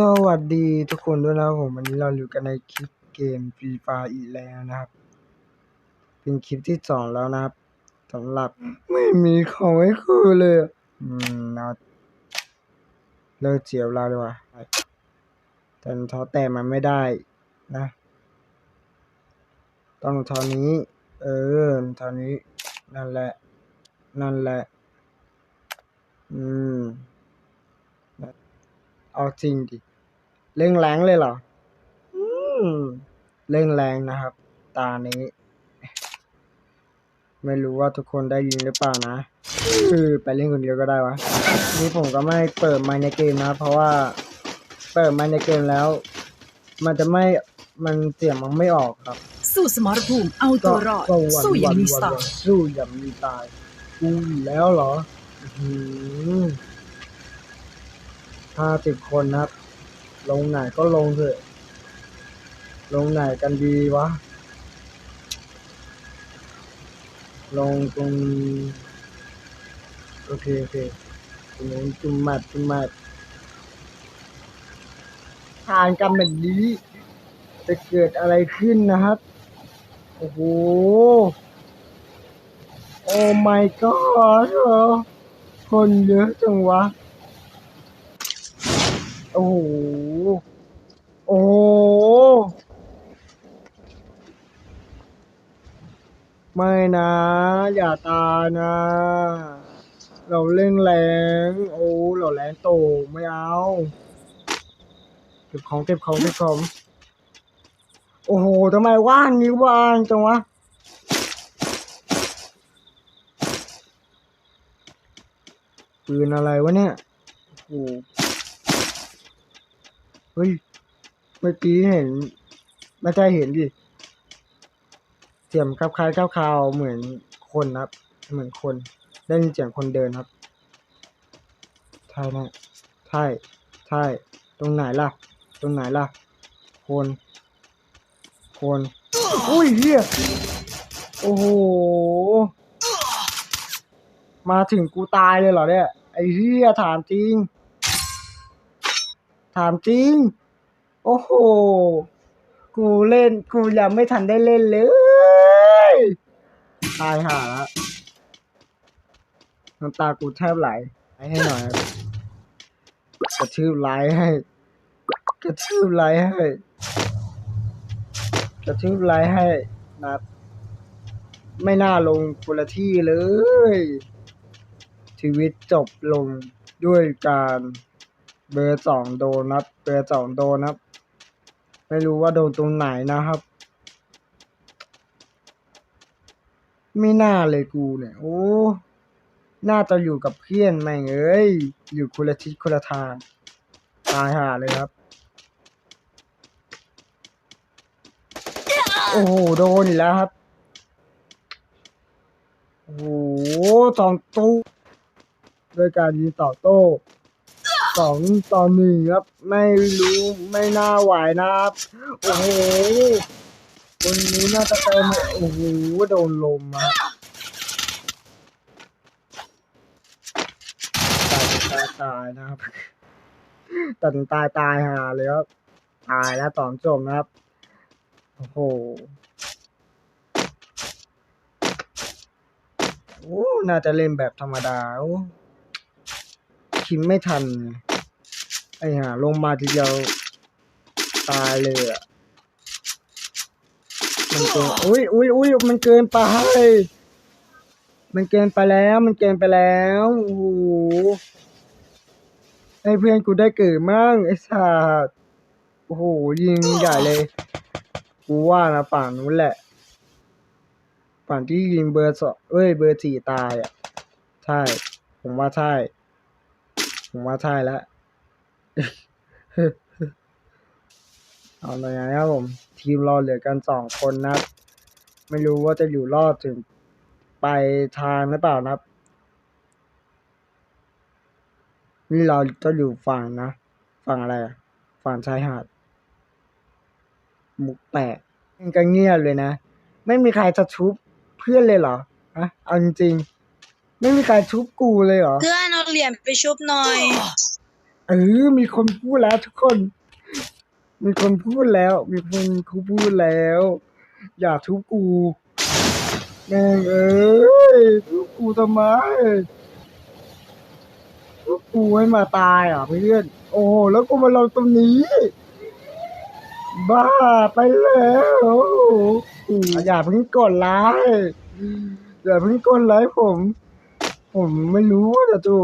สวัสดีทุกคนด้วยนะครับผมวันนี้เราอยู่กันในคลิปเกมฟรีไฟอีกแล้วนะครับ เป็นคลิปที่สองแล้วนะครับสำหรับไม่มีของให้คือเลย อืมนะเลิกเจียวเราดีกว่าแต่รองเท้าแต่มันไม่ได้นะ ต้องรองเท่านี้ เออรองเท่านี้ นั่นแหละ นั่นแหละ อืม เอาจริงดิ เร่งแรงเลยเหรอ อืม เร่งแรงนะครับ ตานี้ ไม่รู้ว่าทุกคนได้ยินหรือเปล่านะคือไปเล่นคนเดียวก็ได้วะ นี่ผมก็ไม่เปิดไมค์ในเกมนะ เพราะว่าเปิดไมค์ในเกมแล้ว มันจะไม่ มันเสียงมันไม่ออกครับ สู้สมรภูมิเอาตัวรอดก็วันสู้อย่างวันมีวัสนไตวันล์สู้อย่างมีตายกูอยู่แล้วเหรอ ห้าสิบคนนะครับ ลงไหนก็ลงเถอะ ลงไหนกันดีวะ ลงตรงโอเคโอเคตรงนู้จุ่มแมทจุ่มแมททานกันแบบนี้ จะเกิดอะไรขึ้นนะครับ โอ้โห โอ้ my god คนเยอะจังวะ โอ้โห โอ้โหไม่นะ อย่าตายนะ เราเล่นแรง โอ้เราแรงโตไม่เอาเก็บของเก็บของเก็บของโอ้โหทำไมว่างนิ้วว่างจังวะปืนอะไรวะเนี่ยโอ้โห เฮ้ย เมื่อกี้เห็น ไม่ใช่เห็นดิ เสียงคล้ายคล้ายๆคาวๆเหมือนคนครับ เหมือนคน ได้ยินเสียงคนเดินครับ ใช่นะใช่ ใช่ ตรงไหนล่ะ ตรงไหนล่ะ คน คน อุ้ยเฮียโอ้โห มาถึงกูตายเลยเหรอเนี่ย ไอ้เฮียถามจริง ถามจริง โอ้โห กูเล่น กูยังไม่ทันได้เล่นเลย ตายห่าละน้ำตากูแทบไหลให้ให้หน่อย กระทืบไลค์ให้ กระทืบไลค์ให้ กระทืบไลค์ให้นัดไม่น่าลงกุละที่เลย ชีวิตจบลงด้วยการ เบอร์สองโดนนับ เบอร์สองโดนนับ ไม่รู้ว่าโดนตรงไหนนะครับ ไม่น่าเลยกูเนี่ย โอ้ น่าจะอยู่กับเพื่อนแม่งเอ้ย อยู่คนละทิศคนละทาง ตายห่าเลยครับ โอ้โห โดนอีกแล้วครับ โอ้โหสองตู้ด้วยการยิงต่อโต้ สองต่อหนึ่งครับ ไม่รู้ไม่น่าไหวนะครับ โอ้โหคนนี้น่าจะเติมโอ้โหโดนลมครับตายตายตายนะครับตัดสินตายตายหาเลยครับตายแล้วตอนจบนะครับ โอ้โหโอ้น่าจะเล่นแบบธรรมดาคิมไม่ทัน ไอ้ห่าลงมาทีเดียวตายเลยอะ มันเกินอุ้ยอุ้ยอุ้ยมันเกินไป มันเกินไปแล้ว มันเกินไปแล้วโอ้โหให้เพื่อนกูได้เกิดมั่งไอ้สัสโอ้โหยิงใหญ่เลย กูว่านะฝั่งนู้นแหละฝั่งที่ยิงเบอร์สองเอ้ยเบอร์สี่ตายอะ ใช่ ผมว่าใช่ ผมว่าใช่แล้ว เอาหน่อยนะครับผม ทีมเราเหลือกันสองคนนะครับ ไม่รู้ว่าจะอยู่รอดถึงไปทางหรือเปล่านะครับ นี่เราจะอยู่ฝั่งนะ ฝั่งอะไรฝั่งชายหาดมุกแตกมันก็เงียบเลยนะ ไม่มีใครจะชุบเพื่อนเลยเหรออะเอาจริงๆไม่มีใครชุบกูเลยเหรอ เพื่อนเอาเหรียญไปชุบหน่อย เออมีคนพูดแล้วทุกคน มีคนพูดแล้ว มีคนเขาพูดแล้ว อย่าทุบกูแม่งเอ้ยทุบกูทำไมทุบกูให้มาตายอะเพื่อนโอ้โหแล้วกูมาลงตรงนี้ บ้าไปแล้วอย่าเพิ่งกดไลค์อย่าเพิ่งกดไลค์ผม ผมไม่รู้ว่าจะดู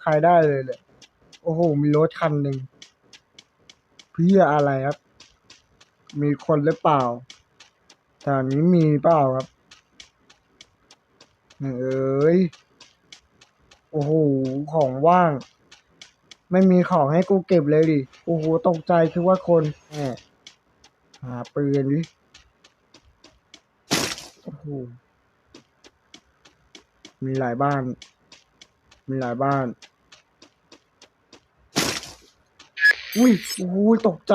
ใครได้เลยเนี่ย โอ้โห มีรถคันหนึ่งเพื่ออะไรครับ มีคนหรือเปล่าแถวนี้มีเปล่าครับเอ้ยโอ้โห ของว่าง ไม่มีของให้กูเก็บเลยดิ โอ้โห ตกใจคือว่าคนแหมหาปืนดิ โอ้โห มีหลายบ้าน มีหลายบ้าน อุ้ยโอ้โหตกใจ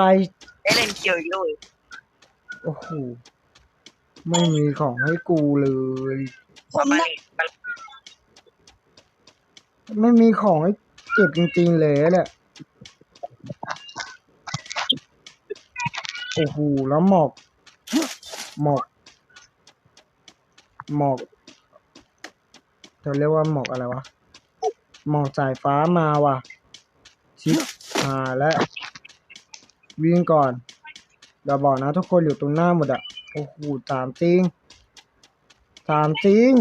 ได้เล่นเกี่ยวอีกเลยโอ้โห ไม่มีของให้กูเลย ผมได้ไม่มีของให้เก็บจริงๆเลยเนี่ย โอ้โห แล้วหมอก หมอก หมอกจะเรียกว่าหมอกอะไรวะ หมอกสายฟ้ามาว่ะชิบ หายแล้ววิ่งก่อนอย่าบอกนะทุกคนอยู่ตรงหน้าหมดอะโอ้โหสามจริงสามจริง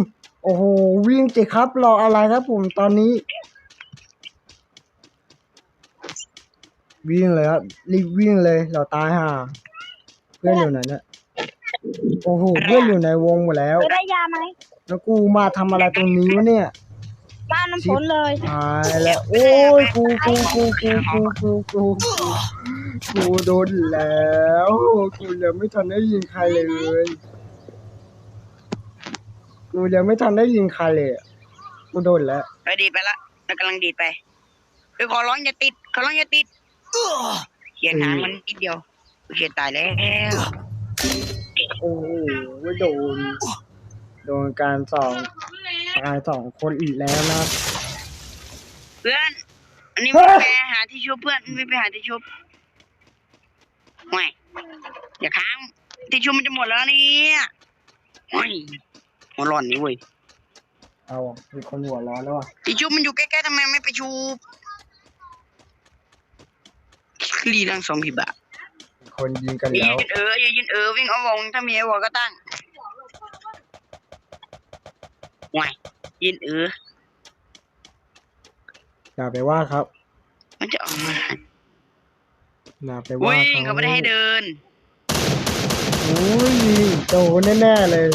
โอ้โหวิ่งจิครับรออะไรครับผมตอนนี้ วิ่งเลยครับรีบวิ่งเลยเราตายห่าเพื่อนอยู่ไหนเนี่ยโอ้โหเพื่อนอยู่ในวงหมดแล้วเออได้ยาไหมแล้วกูมาทำอะไรตรงนี้วะเนี่ย บ้านน้ำฝนเลยตายแล้วโอ้ยกูกูกูกูกูกูกูกูโดนแล้วกูยังไม่ทันได้ยิงใครเลยกูยังไม่ทันได้ยิงใครเลยอะกูโดนแล้วไปดีดไปละเรากำลังดีดไปไปขอร้องอย่าติดขอร้องอย่าติดเขียนหางมันนิดเดียวเขียนตายแล้วโอ้โหโดน โดนการสอง ตายสองคนอีกแล้วนะเพื่อน อันนี้ไม่ไปหาที่ชุบเพื่อนไม่ไปหาที่ชุบห่วยอย่าค้างที่ชุบมันจะหมดแล้วเนี่ยห่วยหัวร้อนนี่เว้ยเอาอะมีคนหัวร้อนแล้วอะที่ชุบมันอยู่ใกล้ๆทำไมไม่ไปชุบรีดังสองพี่บาทมีคนยิงกันอย่าแล้วยืนเอออย่ายืนเออวิ่งเอาวงถ้ามีไอ้วงก็ตั้งห่วย ยืนเอออย่าไปว่าครับมันจะออกมาอย่าไปอุ้ว่ายเขาเขาไม่ได้ให้เดินอุ้ยโดนแน่ๆเลย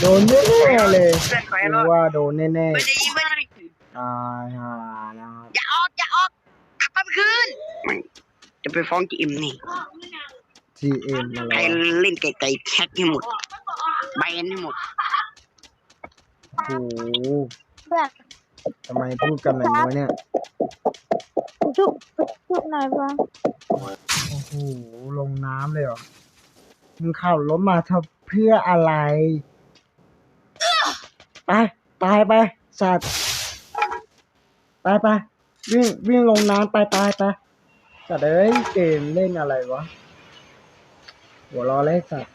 โดนแน่ๆเลยเพื่อนขอให้รกูอดว่าโดนแน่เพื่อนจะยิงเพื่อนๆตายห่านะครับอย่าออกอย่าออกกลับมาคืนจะไปฟ้องจีเอ็มนี่ GM อะไรใครวะเล่นไก่ๆแท็กให้หมดใบให้หมด โอ้โหเพื่อนทำไมพูดกันแบบนี้วะเนี่ยชุบชุบหน่อยบ้างโอ้โห ลงน้ำเลยเหรอ มึงขับรถมาทำเพื่ออะไร ไป ตายไป สัตว์ ไปไป วิ่งวิ่งลงน้ำไปตายไปสัตว์เอ้ยเกมเล่นอะไรวะ หัวรอเล่สัตว์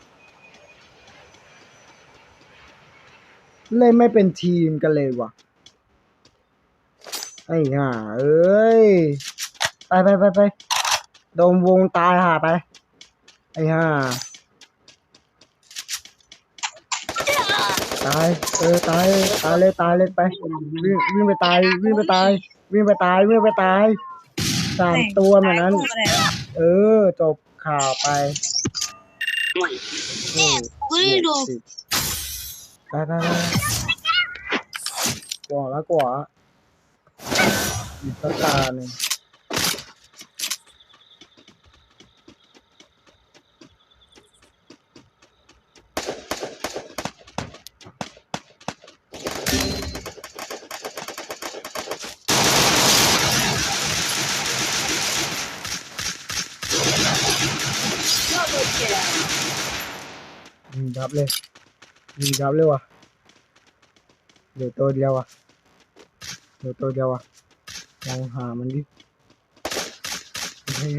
เล่นไม่เป็นทีมกันเลยวะไอ้ห่าเอ้ย ไปไปไปไปโดนวงตายห่าไป ไอ้ห่าตาย เออตาย ตายเลยตายเลยไป วิ่งวิ่งไปตาย วิ่งไปตาย วิ่งไปตาย วิ่งไปตายสามตัวเหมือนนั้น เออ จบข่าวไปห่วยโอ้ย ไปไปไปกว่าล้วกว่าอีกสักตาหนึ่งยิงยับเลย ยิงยับเลยว่ะเหลือตัวเดียวอะเหลือตัวเดียวอะลองหามันดิเฮ้ย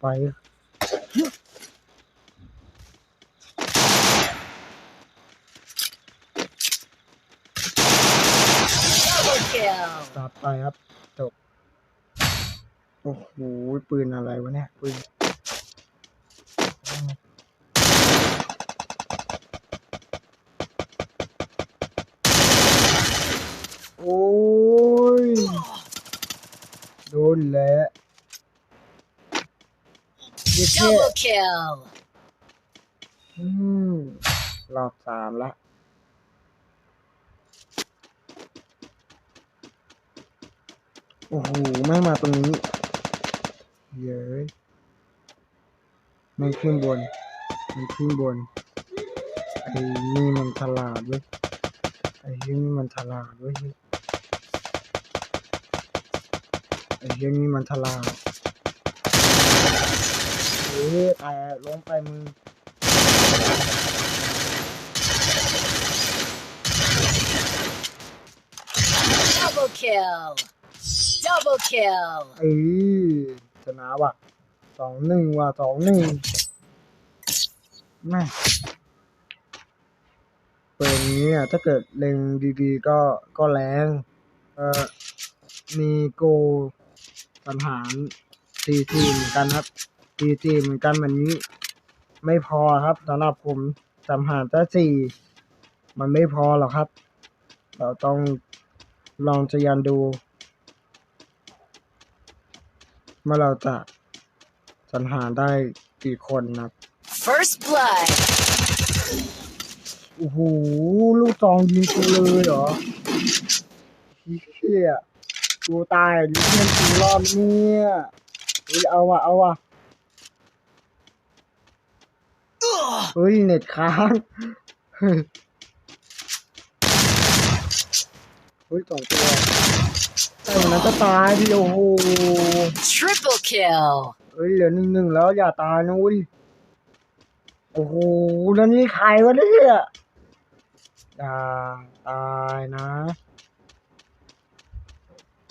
ไปตัดไปครับจบโอ้โหปืนอะไรวะเนี่ยปืน โอ้ย โดนแล้วเย้เท่ Double kill อืมรอบสามละโอ้โหแม่งมาตรงนี้ เย้ยไม่ขึ้นบน มันขึ้นบน ไอ้นี่มันฉลาดเว้ย ไอ้เหี้ยนี่มันฉลาดเว้ย ไอ้เหี้ยนี่มันฉลาด เฮ้ยแต่ลงไปมึง Double kill Double kill เอ้ยชนะว่ะสองหนึ่งว่ะสองหนึ่งแม่เปิดนี้อะถ้าเกิดเล็งดีๆก็ก็แรงเอ่อมีโกสังหารตีทีเหมือนกันครับ ตีทีเหมือนกันแบบนี้ ไม่พอครับสำหรับผมสังหารแต่สี่มันไม่พอหรอกครับ เราต้องลองจะยันดูเมื่อเราจะสังหารได้กี่คนนะครับ First blood โอ้โหลูกซองยิงกูเลยเหรอเฮียกูตายดิเพื่อนกูรอบเนี่ยเฮ้ยเอาว่ะเอาว่ะ เฮ้ยเน็ตค้างเฮ้ยเฮ้ยสองตัวแต่วันนั้นจะตายดิโอ้โห Triple kill เฮ้ยเหลือหนึ่งหนึ่งแล้วอย่าตายนะเว้ยโอ้โหแล้วนี่ใครวะเนี่ยอย่าตายนะ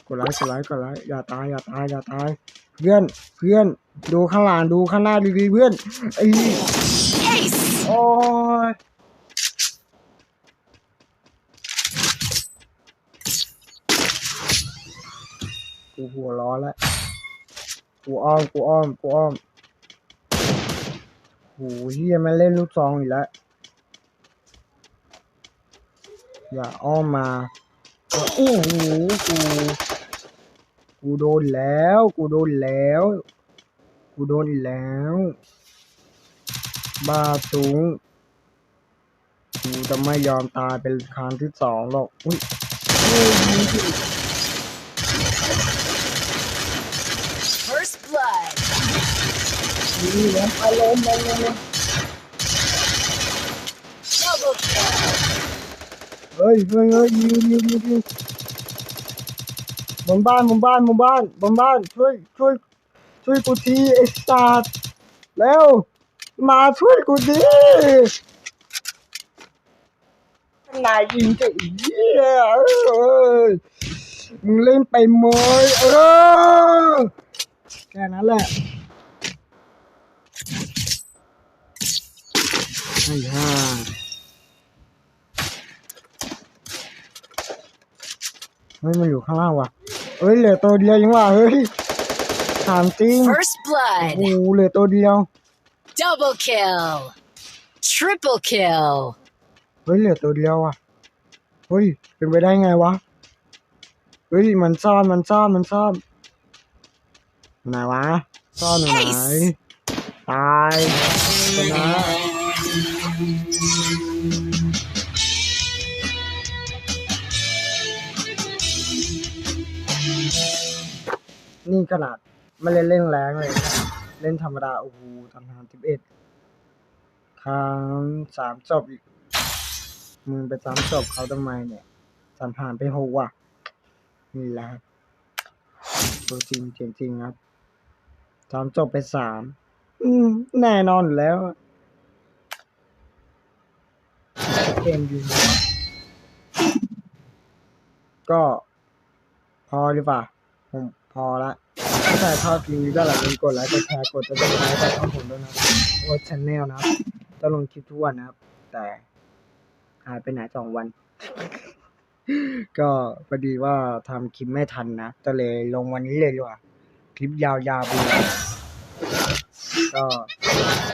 กดไลค์กดไลค์กดไลค์อย่าตายอย่าตายอย่าตาย เพื่อนเพื่อนดูข้างหลังดูข้างหน้าดีๆเพื่อนไอ้ Ace โอ้ยกูหัวร้อนแล้วกูอ้อมกูอ้อมกูอ้อมโหเฮียมาเล่นลูกซองอีกแล้ว อย่าอ้อมมาโอ้โหกูกูโดนแล้ว กูโดนแล้ว กูโดนแล้ว บ้าสูงกูจะไม่ยอมตายเป็นครั้งที่สองหรอก อุ้ยเฮ้ยยิงสิ First blood ยิงแล้วอารมณ์มันเลย Double kill เฮ้ยเฮ้ยเฮ้ยยิงยิงยิงยิงบนบ้านบนบ้านบนบ้านบนบ้านช่วยช่วยช่วยกูทีไอ้สัตว์แล้ว มาช่วยกูดินายยิงจะอีเหี้ยเอ้ยมึงเล่นไปหมดเออแค่นั้นแหละไอ้ห่าเฮ้ยมันอยู่ข้างล่างว่ะเฮ้ยเหลือตัวเดียวยังว่ะเฮ้ยถามจริง First โอ้ blood โหเหลือตัวเดียว Double kill Triple kill เฮ้ยเหลือตัวเดียวอะ เฮ้ย เป็นไปได้ไงวะ เฮ้ย มันซ่อน มันซ่อน มันซ่อนไหนวะ ซ่อนอยู่ไหน Ace ตายชนะ นี่ขนาดไม่เล่นเล่นแรงเลยนะ เล่นธรรมดา โอ้โหทำงานสิบเอ็ดครั้งสามจบอีก มึงไปซ้ำศพเขาทำไมเนี่ยสันหารไปหกว่ะ นี่แหละตัวจริงเจ๋งจริงครับซ้ำจบไปสาม อืม แน่นอนแล้ว เกมดีก็พอดีกว่าผมพอละ ถ้าชอบคลิปนี้ก็อย่าลืมกดไลค์กดแชร์กดติดตามกดช่องผมด้วยนะโอชแนลนะครับจะลงคลิปทุกวันนะครับ แต่หายไปไหนสองวัน ก็พอดีว่าทำคลิปไม่ทันนะก็เลยลงวันนี้เลยดีกว่า คลิปยาวๆไปเลยก็